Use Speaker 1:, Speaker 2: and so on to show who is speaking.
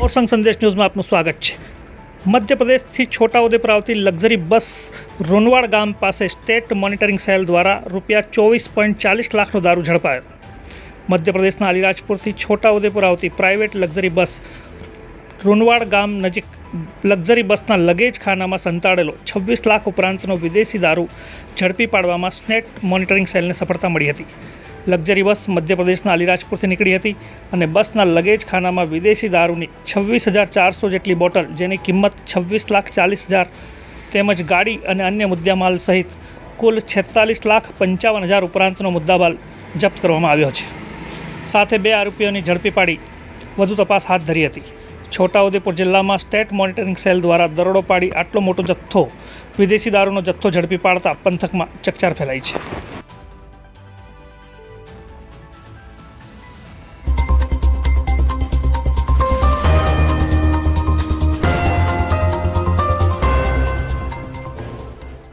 Speaker 1: પ્રસંગ સંદેશ ન્યૂઝમાં આપનું સ્વાગત છે. મધ્યપ્રદેશથી છોટાઉદેપુર આવતી લક્ઝરી બસ રોનવાડ ગામ પાસે સ્ટેટ મોનિટરિંગ સેલ દ્વારા રૂપિયા ચોવીસ પોઈન્ટ ચાલીસ લાખનો દારૂ ઝડપાયો. મધ્યપ્રદેશના અલીરાજપુરથી છોટાઉદેપુર આવતી પ્રાઇવેટ લક્ઝરી બસ રોનવાડ ગામ નજીક લક્ઝરી બસના લગેજ ખાનામાં સંતાડેલો છવ્વીસ લાખ ઉપરાંતનો વિદેશી દારૂ ઝડપી પાડવામાં સ્નેટ મોનિટરિંગ સેલને સફળતા મળી હતી. લક્ઝરી બસ મધ્યપ્રદેશના અલીરાજપુરથી નીકળી હતી અને બસના લગેજ ખાનામાં વિદેશી દારૂની છવ્વીસ હજાર ચારસો જેટલી બોટલ, જેની કિંમત છવ્વીસ લાખ ચાલીસ હજાર તેમજ ગાડી અને અન્ય મુદ્દામાલ સહિત કુલ છેતાલીસ લાખ પંચાવન હજાર ઉપરાંતનો મુદ્દામાલ જપ્ત કરવામાં આવ્યો છે. સાથે બે આરોપીઓની ઝડપી પાડી વધુ તપાસ હાથ ધરી હતી. છોટાઉદેપુર જિલ્લામાં સ્ટેટ મોનિટરિંગ સેલ દ્વારા દરોડો પાડી આટલો મોટો જથ્થો, વિદેશી દારૂનો જથ્થો ઝડપી પાડતા પંથકમાં ચકચાર ફેલાઈ છે.